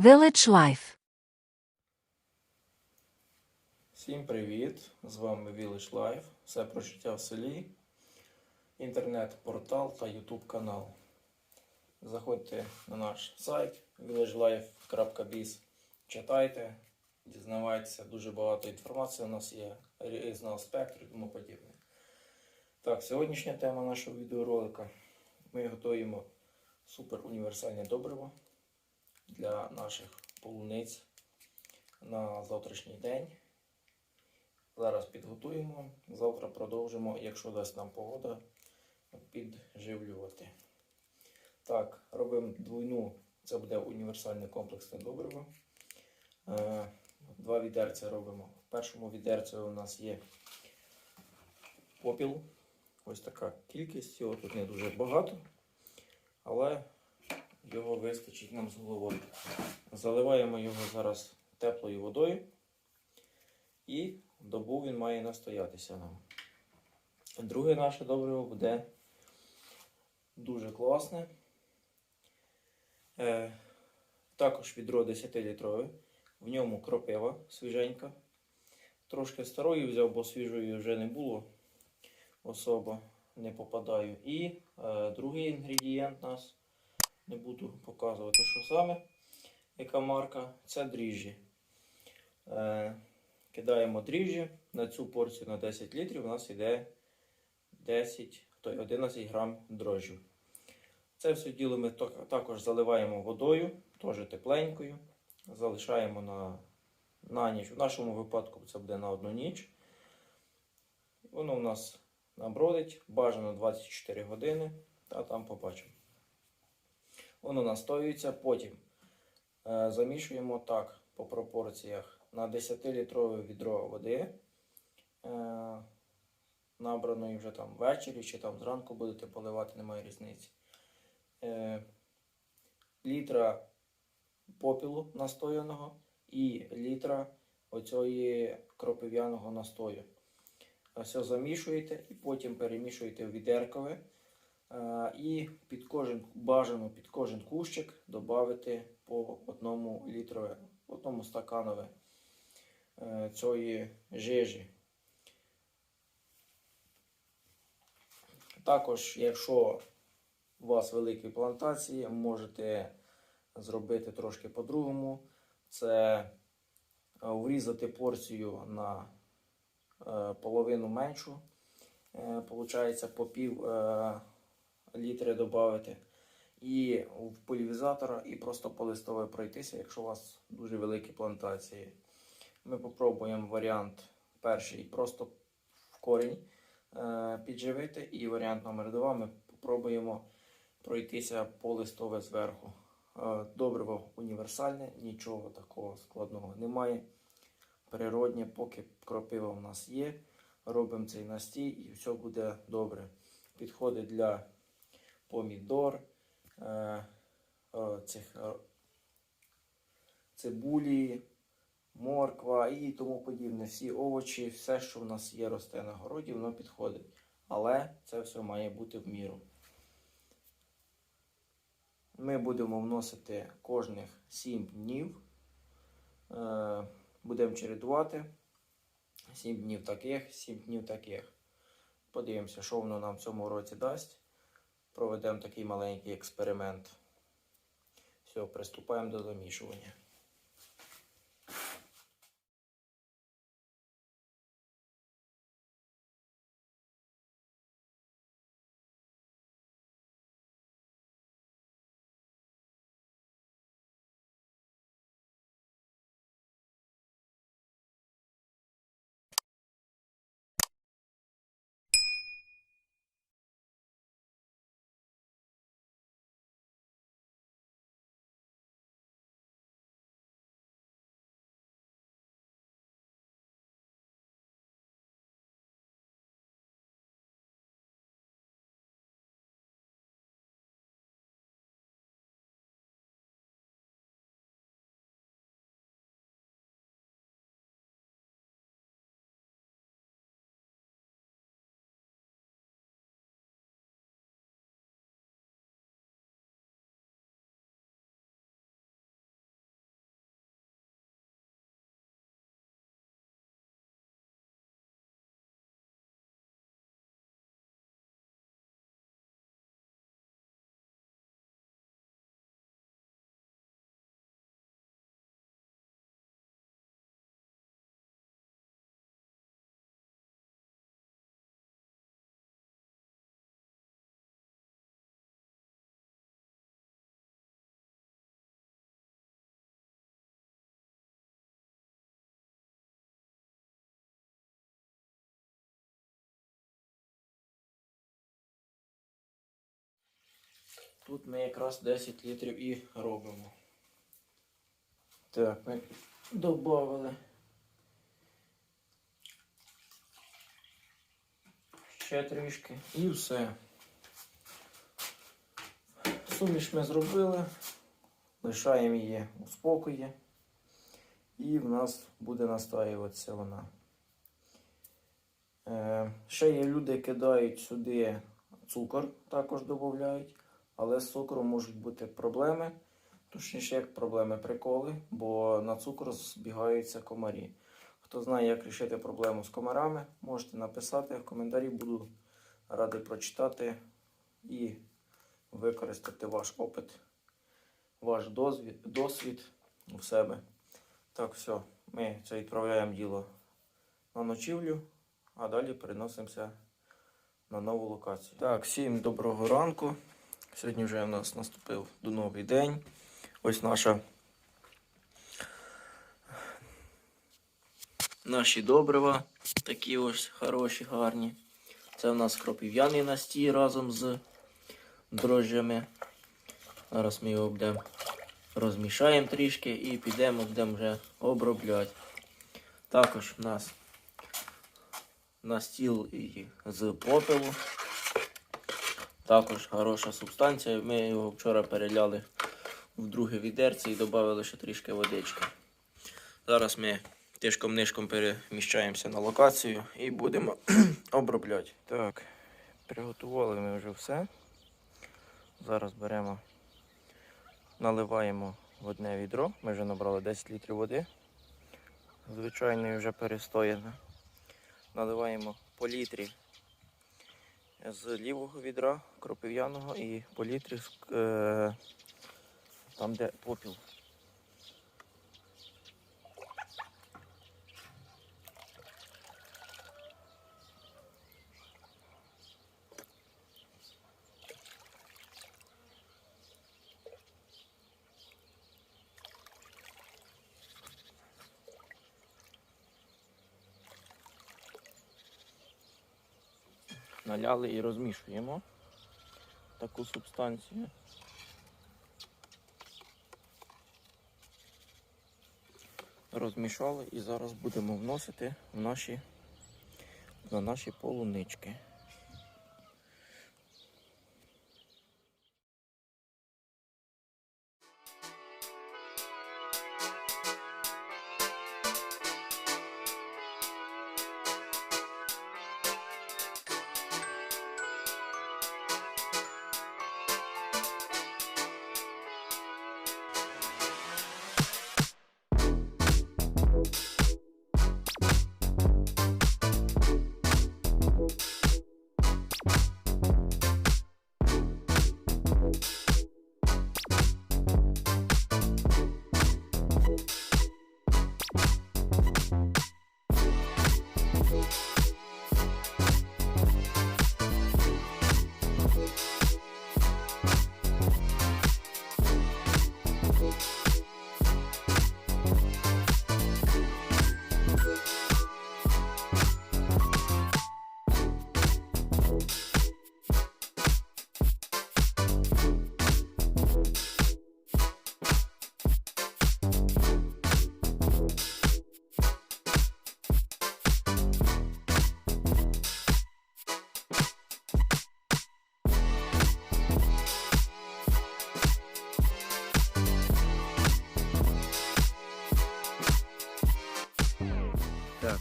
Village Life. Всім привіт! З вами Village Life. Все про життя в селі, інтернет-портал та YouTube канал. Заходьте на наш сайт villagelife.biz, читайте, дізнавайтеся, дуже багато інформації у нас є різного спектру і тому подібне. Так, сьогоднішня тема нашого відеоролика. Ми готуємо супер універсальне добриво для наших полуниць на завтрашній день. Зараз підготуємо, завтра продовжимо, якщо дасть нам погода, підживлювати. Так, робимо двойну, це буде універсальне комплексне добриво. Е, Два відерця робимо. В першому відерці у нас є попіл. Ось така кількість, його тут не дуже багато, але його вистачить нам з головою. Заливаємо його зараз теплою водою. І добу він має настоятися нам. Друге наше добриво буде дуже класне. Е, також відро 10-літрове. В ньому кропива свіженька. Трошки старої взяв, бо свіжої вже не було. Особо не попадаю. І е, другий інгредієнт у нас не буду показувати, що саме, яка марка, це дріжджі. Е, кидаємо дріжджі. На цю порцію на 10 літрів у нас йде 10, то 11 грам дрожжів. Це все діло ми також заливаємо водою, теж тепленькою. Залишаємо на, на ніч. В нашому випадку це буде на одну ніч. Воно у нас набродить, бажано 24 години, а там побачимо. Воно настоюється, потім е, замішуємо так по пропорціях на 10-літрове відро води, е, набраної вже там ввечері чи там зранку будете поливати, немає різниці. Е, літра попілу настояного і літра оцього кропив'яного настою. Все замішуєте і потім перемішуєте в відеркове. Е, І під кожен бажано під кожен кущик додати по одному літрове, одному стаканове е, цієї жижі. Також, якщо у вас великі плантації, можете зробити трошки по-другому. Це е, врізати порцію на половину меншу. Получається по пів літри додати. І в пульвізатора, і просто по листове пройтися, якщо у вас дуже великі плантації. Ми попробуємо варіант перший просто в корінь е, підживити. І варіант номер два ми попробуємо пройтися по листове зверху. Е, Добриво універсальне, нічого такого складного немає. Природнє, поки кропива в нас є, робимо цей настій і все буде добре. Підходить для помідор, е, цибулі, морква і тому подібне. Всі овочі, все, що в нас є, росте на городі, воно підходить. Але це все має бути в міру. Ми будемо вносити кожних 7 днів. Е, Будемо чередувати. 7 днів таких, 7 днів таких. Подивимося, що воно нам в цьому році дасть. Проведемо такий маленький експеримент. Все, приступаємо до замішування. Тут ми якраз 10 літрів і робимо. Так, ми додали. Ще трішки і все. Суміш ми зробили, лишаємо її у спокої, і в нас буде настаюватися вона. Е, ще є люди, кидають сюди цукор, також додають, але з цукром можуть бути проблеми. Точніше, як проблеми, приколи, бо на цукор збігаються комарі. Хто знає, як рішити проблему з комарами, можете написати в коментарі, буду радий прочитати і використати ваш опит, ваш дозвід, досвід у себе. Так, все, ми це відправляємо діло на ночівлю, а далі переносимося на нову локацію. Так, всім доброго ранку. Сьогодні вже у нас наступив до новий день. Ось наша. Наші добрива, такі ось хороші, гарні. Це у нас кропів'яний настій разом з дрожжами. Зараз ми його будемо розмішаємо трішки і підемо будемо вже обробляти. Також у нас на стіл і з попелу. Також хороша субстанція. Ми його вчора переляли в друге відерце і додали ще трішки водички. Зараз ми тишком-нишком переміщаємося на локацію і будемо обробляти. Так, приготували ми вже все. Зараз беремо, наливаємо в одне відро. Ми вже набрали 10 літрів води. Звичайної вже перестояно. Наливаємо по літрі з лівого відра кропив'яного і по літрі е, там, де попіл. Наляли і розмішуємо таку субстанцію. Розмішали і зараз будемо вносити в наші, на наші полунички.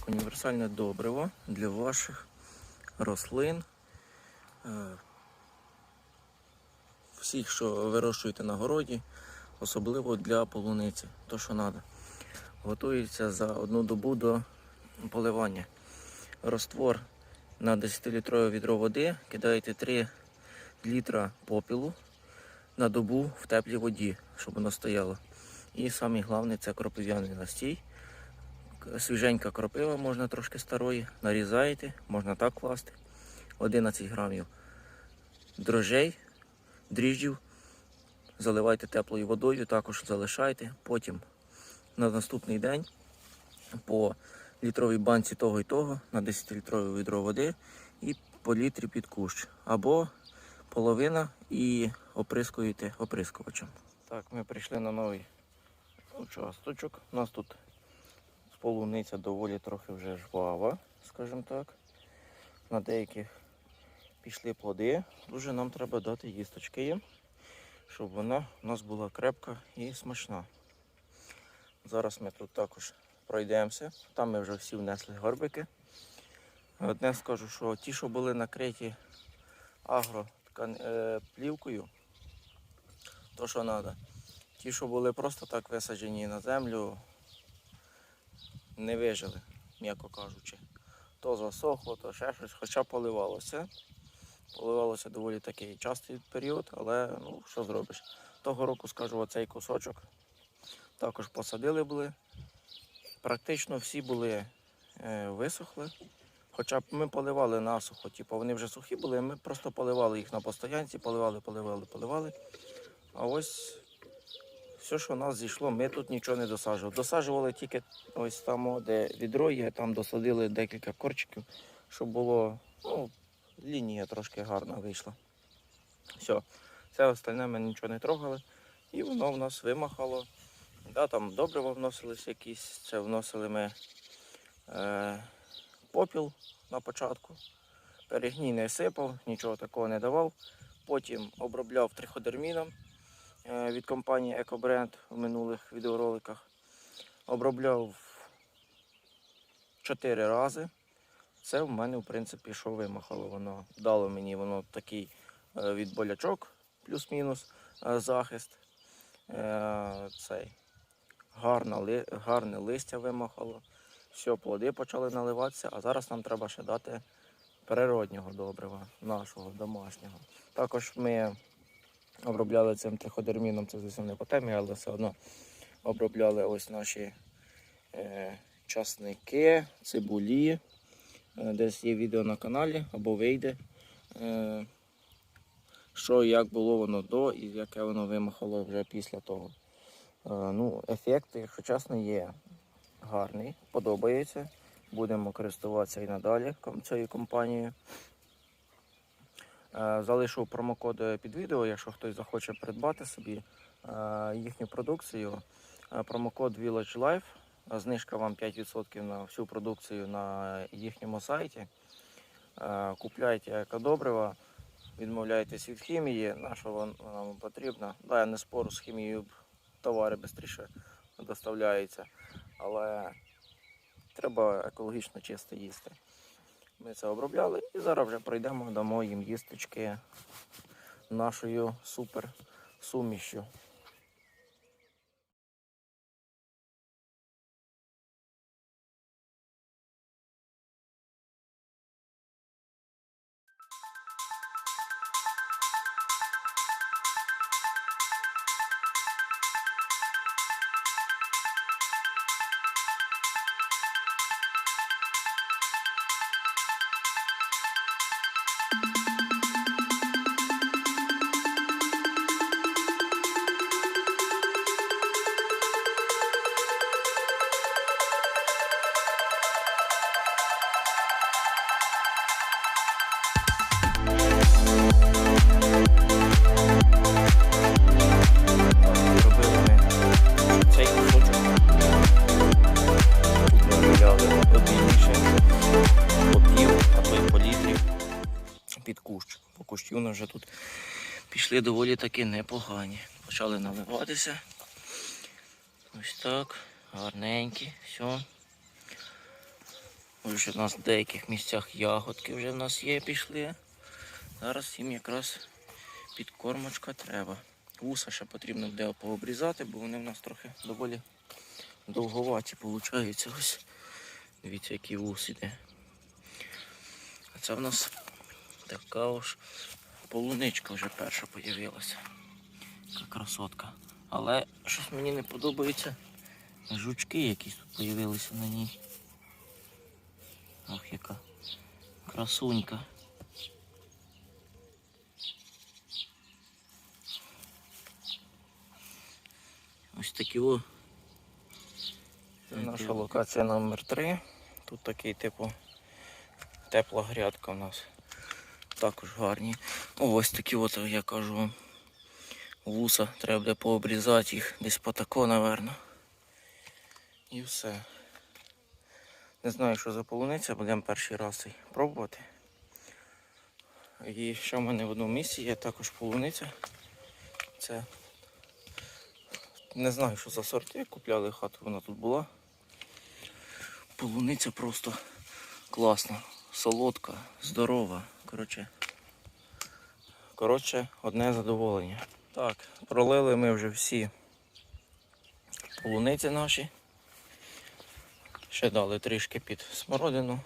Універсальне добриво для ваших рослин. Е, Всіх, що вирощуєте на городі, особливо для полуниці, то що треба. Готується за одну добу до поливання. Роствор на 10-літрове відро води кидаєте 3 літра попілу на добу в теплій воді, щоб воно стояло. І саме головне це кропив'яний настій свіженька кропива, можна трошки старої, нарізаєте, можна так класти. 11 грамів дрожжей, дріжджів, заливайте теплою водою, також залишайте. Потім на наступний день по літровій банці того і того на 10-літрове відро води і по літрі під кущ. Або половина і оприскуєте оприскувачем. Так, ми прийшли на новий участочок. У нас тут полуниця доволі трохи вже жвава, скажімо так. На деяких пішли плоди. Дуже нам треба дати їсточки їм, щоб вона у нас була крепка і смачна. Зараз ми тут також пройдемося. Там ми вже всі внесли горбики. Одне скажу, що ті, що були накриті агро е, то що треба. Ті, що були просто так висаджені на землю, не вижили, м'яко кажучи. То засохло, то ще щось, хоча поливалося. Поливалося доволі такий частий період, але ну, що зробиш. Того року, скажу, оцей кусочок також посадили були. Практично всі були е, висохли. Хоча б ми поливали насухо, типу вони вже сухі були, ми просто поливали їх на постоянці, поливали, поливали, поливали. А ось все, що у нас зійшло, ми тут нічого не досаджували. Досаджували тільки ось там, де відро є, там досадили декілька корчиків, щоб було, ну, лінія трошки гарна вийшла. Все, все остальне ми нічого не трогали. І воно в нас вимахало. Да, там добрива вносились якісь, це вносили ми е, попіл на початку. Перегній не сипав, нічого такого не давав. Потім обробляв триходерміном від компанії EcoBrand в минулих відеороликах. Обробляв 4 рази. Це в мене, в принципі, що вимахало воно. Дало мені воно такий е, від болячок, плюс-мінус е, захист. Е, Цей. Гарна, ли- гарне листя вимахало. Все, плоди почали наливатися, а зараз нам треба ще дати природнього добрива, нашого домашнього. Також ми обробляли цим триходерміном, це звісно не по темі, але все одно обробляли ось наші е, часники, цибулі. Е, Десь є відео на каналі або вийде. Е, що як було воно до і яке воно вимахало вже після того. Е, ну, ефект, якщо чесно, є гарний, подобається. Будемо користуватися і надалі цією компанією. Е, Залишу промокод під відео, якщо хтось захоче придбати собі е, їхню продукцію. Е, Промокод Village Life. Знижка вам 5% на всю продукцію на їхньому сайті. Купляйте екодобрива, відмовляйтесь від хімії, на що вам потрібна. Да, я не спору з хімією, товари швидше доставляються, але треба екологічно чисто їсти. Ми це обробляли і зараз вже прийдемо, дамо їм їсточки нашою супер сумішю. Кущі вже тут пішли доволі таки непогані. Почали наливатися. Ось так. Гарненькі. Все. Ось вже в нас в деяких місцях ягодки вже в нас є, пішли. Зараз їм якраз підкормочка треба. Вуса ще потрібно буде пообрізати, бо вони в нас трохи доволі довговаті виходить. Ось. Дивіться, який вус іде. А це в нас така ось полуничка вже перша з'явилася. Яка красотка. Але щось мені не подобається. Жучки якісь тут з'явилися на ній. Ах, яка красунька. Ось такі о. Це наша локація номер 3 Тут такий типу тепла грядка у нас. Також гарні. Ось такі от, я кажу вуса. Треба буде пообрізати їх десь по тако, напевно. І все. Не знаю, що за полуниця, будемо перший раз пробувати. І ще в мене в одному місці є також полуниця. Це не знаю, що за сорт. Як купляли хату, вона тут була. Полуниця просто класна, солодка, здорова. Коротше, коротше, одне задоволення. Так, пролили ми вже всі полуниці наші. Ще дали трішки під смородину.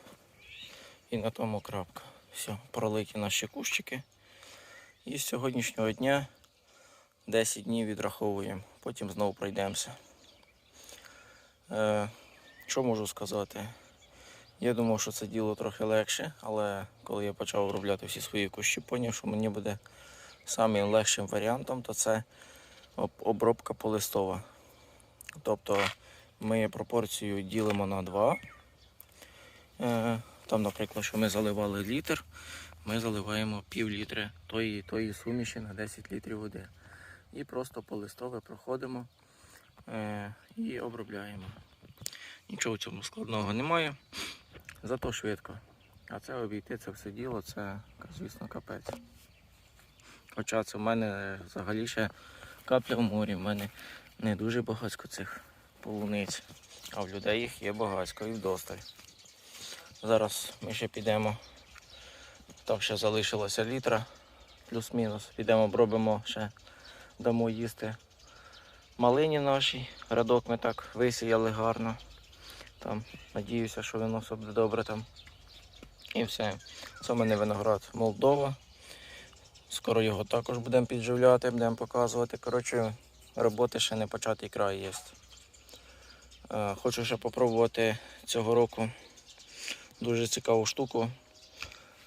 І на тому крапка. Все, пролиті наші кущики. І з сьогоднішнього дня 10 днів відраховуємо, потім знову пройдемося. Е, що можу сказати? Я думав, що це діло трохи легше, але коли я почав обробляти всі свої кущі, поняв, що мені буде самим легшим варіантом, то це обробка полистова. Тобто ми пропорцію ділимо на 2. Е, Там, наприклад, що ми заливали літр, ми заливаємо пів літри тої, тої суміші на 10 літрів води. І просто полистове проходимо е, і обробляємо. Нічого в цьому складного немає, зато швидко. А це обійти це все діло, це, звісно, капець. Хоча це в мене взагалі ще капля в морі, в мене не дуже багатько цих полуниць, а в людей їх є багатько і вдосталь. Зараз ми ще підемо, так ще залишилося літра, плюс-мінус. Підемо, обробимо ще, дамо їсти малині нашій. Радок ми так висіяли гарно. Там, надіюся, що воно все буде добре там. І все. Це в мене виноград Молдова. Скоро його також будемо підживляти, будемо показувати. Коротше, роботи ще не початий край є. Е, Хочу ще попробувати цього року дуже цікаву штуку.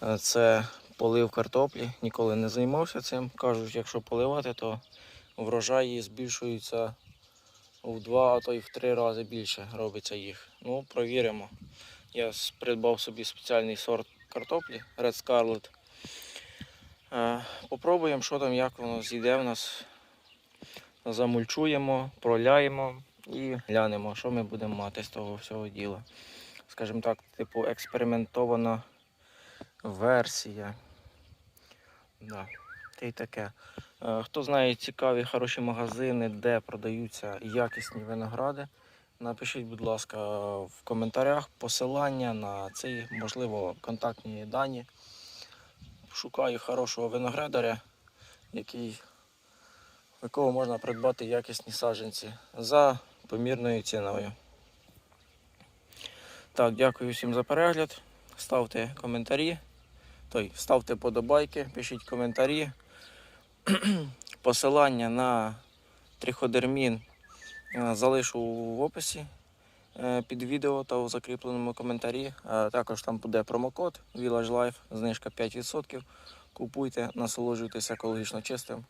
Е, Це полив картоплі. Ніколи не займався цим. Кажуть, якщо поливати, то врожаї збільшуються в два, а то й в три рази більше робиться їх. Ну, провіримо. Я придбав собі спеціальний сорт картоплі Red Scarlet. Е, Попробуємо, що там, як воно зійде в нас. Замульчуємо, проляємо і глянемо, що ми будемо мати з того всього діла. Скажімо так, типу експериментована версія. Да. Та й таке. Е, Хто знає цікаві, хороші магазини, де продаються якісні виногради, напишіть, будь ласка, в коментарях посилання на ці, можливо, контактні дані. Шукаю хорошого виноградаря, який, якого можна придбати якісні саджанці за помірною ціною. Так, дякую всім за перегляд. Ставте коментарі. Той, ставте подобайки, пишіть коментарі. Посилання на триходермін е, залишу в описі е, під відео та у закріпленому коментарі. Е, Також там буде промокод Village Life, знижка 5%. Купуйте, насолоджуйтесь екологічно чистими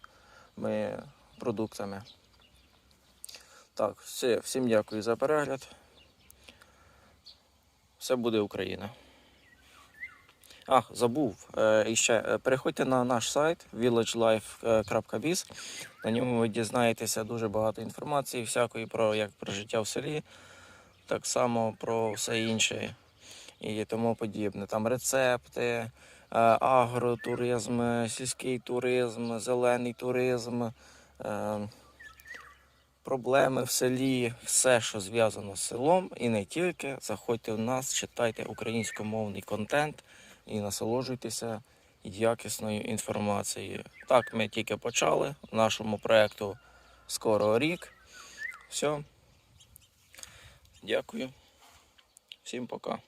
продуктами. Так, все, всім дякую за перегляд. Все буде Україна. Ах, забув. Е, і ще е, переходьте на наш сайт villagelife.biz. На ньому ви дізнаєтеся дуже багато інформації, всякої про як про життя в селі, так само про все інше і тому подібне. Там рецепти, е, агротуризм, сільський туризм, зелений туризм, проблеми в селі, все, що зв'язано з селом, і не тільки. Заходьте в нас, читайте українськомовний контент і насолоджуйтеся якісною інформацією. Так, ми тільки почали. Нашому проєкту скоро рік. Все. Дякую. Всім пока.